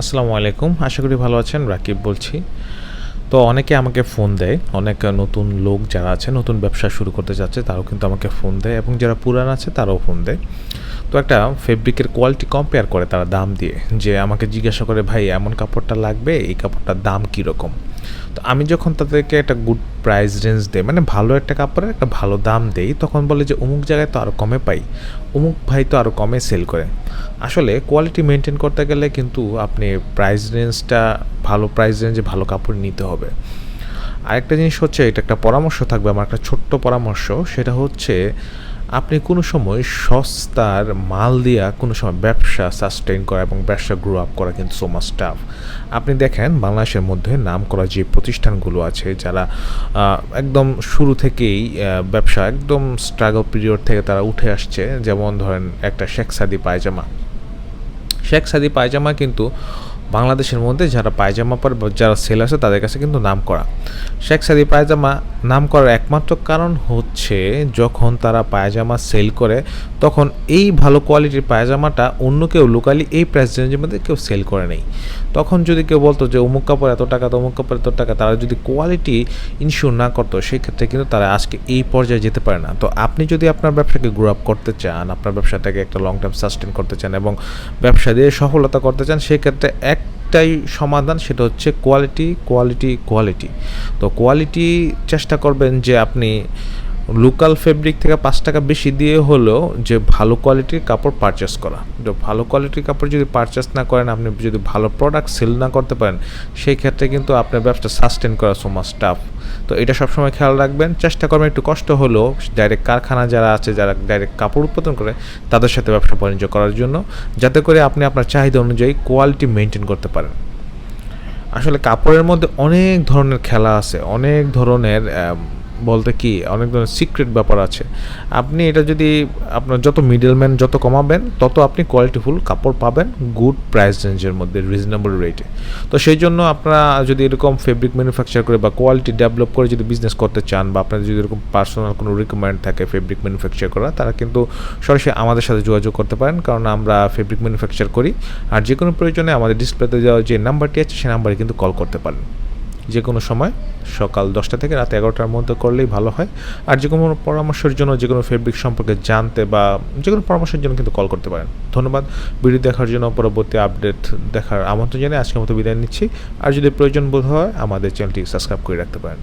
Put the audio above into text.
আসসালামু আলাইকুম। আশা করি ভালো আছেন, রাকিব বলছি। তো অনেকে আমাকে ফোন দেয়, অনেক নতুন লোক যারা আছে, নতুন ব্যবসা শুরু করতে যাচ্ছে, তারাও কিন্তু আমাকে ফোন দেয় এবং যারা পুরান আছে, তারাও ফোন দেয়। তো একটা ফেব্রিকের কোয়ালিটি কম্পেয়ার করে তারা দাম দিয়ে, যে আমাকে জিজ্ঞাসা করে, ভাই, এমন কাপড়টা লাগবে? এই কাপড়টার দাম কীরকম? তো আমি যখন তাদেরকে একটা গুড প্রাইস রেঞ্জ দেই মানে ভালো একটা কাপড়ের একটা ভালো দাম দেই, তখন বলে যে অমুক জায়গায় তো আরও কমে পাই, অমুক ভাই তো আরও কমে সেল করে। আসলে কোয়ালিটি মেনটেন করতে গেলে কিন্তু আপনি প্রাইস রেঞ্জটা ভালো প্রাইস রেঞ্জে ভালো কাপড় নিতে হবে। আরেকটা জিনিস হচ্ছে, এটা একটা পরামর্শ থাকবে, আমার একটা ছোট্ট পরামর্শ, সেটা হচ্ছে আপনি কোনো সময় সস্তার মাল দিয়া কোনো সময় ব্যবসা সাস্টেইন করা এবং ব্যবসা গ্রো আপ করা কিন্তু সো মাচ টাফ আপনি দেখেন বাংলাদেশের মধ্যে নাম করা যে প্রতিষ্ঠানগুলো আছে, যারা একদম শুরু থেকেই ব্যবসা একদম স্ট্রাগল পিরিয়ড থেকে তারা উঠে আসছে। যেমন ধরেন একটা শেখ সাদি পায়জামা। শেখ সাদি পায়জামা কিন্তু বাংলাদেশের মধ্যে যারা পায়জামা পরে যারা সেল আছে তাদের কাছে কিন্তু নাম করা শেখ সাদি পায়জামা নাম করার একমাত্র কারণ হচ্ছে যখন তারা পায়জামা সেল করে, তখন এই ভালো কোয়ালিটির পায়জামাটা অন্য কেউ লোকালি এই প্রাইস রেঞ্জের মধ্যে কেউ সেল করে নেই। তখন যদি কেউ বলতো যে, অমুক কাপড় এত টাকা তো অমুক কাপড় এত টাকা, তারা যদি কোয়ালিটি ইনশিওর না করতো, সেক্ষেত্রে কিন্তু তারা আজকে এই পর্যায়ে যেতে পারে না। তো আপনি যদি আপনার ব্যবসাকে গ্রো আপ করতে চান, আপনার ব্যবসাটাকে একটা লং টার্ম সাস্টেন করতে চান এবং ব্যবসা দিয়ে সফলতা করতে চান, সেক্ষেত্রে একটাই সমাধান সেটা হচ্ছে কোয়ালিটি কোয়ালিটি কোয়ালিটি তো কোয়ালিটি চেষ্টা করবেন যে আপনি লোকাল ফেব্রিক থেকে পাঁচ টাকা বেশি দিয়ে হলেও যে ভালো কোয়ালিটির কাপড় পারচেস করা। তো ভালো কোয়ালিটির কাপড় যদি পারচেস না করেন, আপনি যদি ভালো প্রোডাক্ট সেল না করতে পারেন, সেই ক্ষেত্রে কিন্তু আপনার ব্যবসা সাস্টেন করা সো মাচ টাফ তো এটা সবসময় খেয়াল রাখবেন। চেষ্টা করবেন একটু কষ্ট হলেও ডাইরেক্ট কারখানা যারা আছে, যারা ডাইরেক্ট কাপড় উৎপাদন করে, তাদের সাথে ব্যবসা বাণিজ্য করার জন্য, যাতে করে আপনি আপনার চাহিদা অনুযায়ী কোয়ালিটি মেনটেন করতে পারেন। আসলে কাপড়ের মধ্যে অনেক ধরনের খেলা আছে, অনেক ধরনের বলতে কি, অনেক ধরনের সিক্রেট ব্যাপার আছে। আপনি এটা যদি আপনার যত মিডলম্যান যত কমাবেন, তত আপনি কোয়ালিটিফুল কাপড় পাবেন গুড প্রাইস রেঞ্জের মধ্যে রিজনেবল রেটে তো সেই জন্য আপনারা যদি এরকম ফেব্রিক ম্যানুফ্যাকচার করে বা কোয়ালিটি ডেভেলপ করে যদি বিজনেস করতে চান বা আপনাদের যদি এরকম পার্সোনাল কোনো রিকোয়ারমেন্ট থাকে ফেব্রিক ম্যানুফ্যাকচার করা তারা কিন্তু সরাসরি আমাদের সাথে যোগাযোগ করতে পারেন। কারণ আমরা ফেব্রিক ম্যানুফ্যাকচার করি। আর যে কোনো প্রয়োজনে আমাদের ডিসপ্লেতে যাওয়া যে নাম্বারটি আছে, সেই নাম্বারে কিন্তু কল করতে পারেন। যে কোনো সময়, সকাল দশটা থেকে রাত এগারোটার মধ্যে করলেই ভালো হয়। আর যে কোনো পরামর্শের জন্য যে কোনো ফেব্রিক সম্পর্কে জানতে বা যে কোনো পরামর্শের জন্য কিন্তু কল করতে পারেন। ধন্যবাদ। ভিডিও দেখার জন্য পরবর্তী আপডেট দেখার আমন্ত্রণ জানিয়ে আজকের মতো বিদায় নিচ্ছি। আর যদি প্রয়োজন বোধ হয়, আমাদের চ্যানেলটি সাবস্ক্রাইব করে রাখতে পারেন।